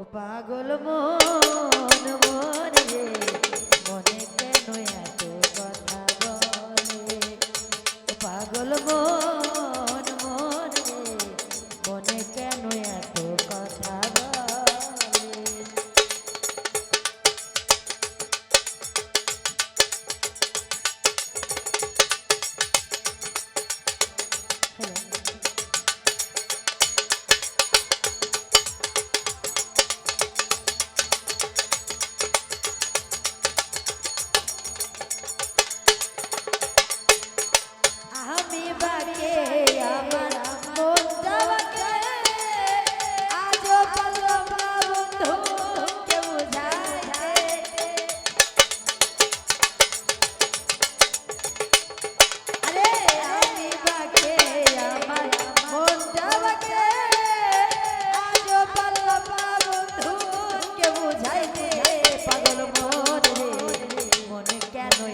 ও পাগল মন মরে মনে কেন এত কথা বলে? পাগল মন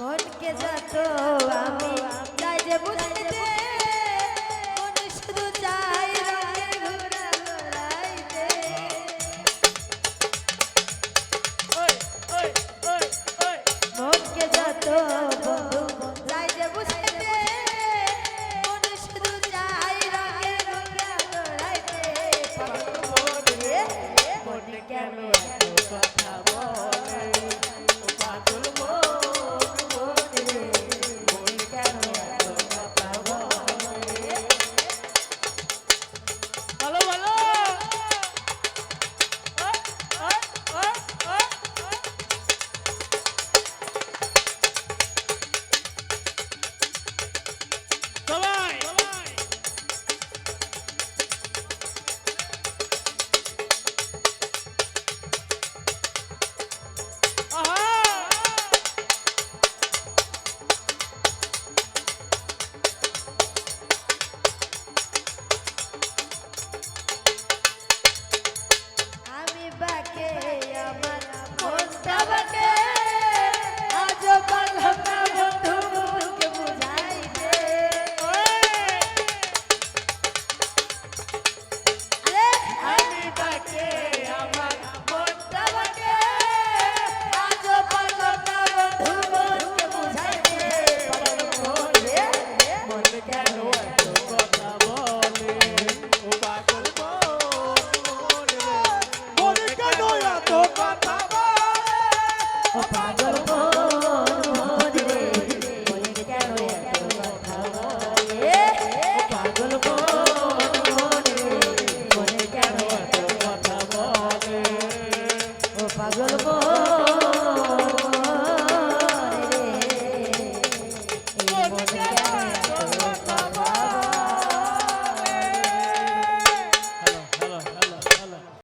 মনকে যত আমি তাই যে বুঝতে মন শুধু চাই মনকে যত বন্ধু তাই যে বুঝতে মন কেন কথা বলে?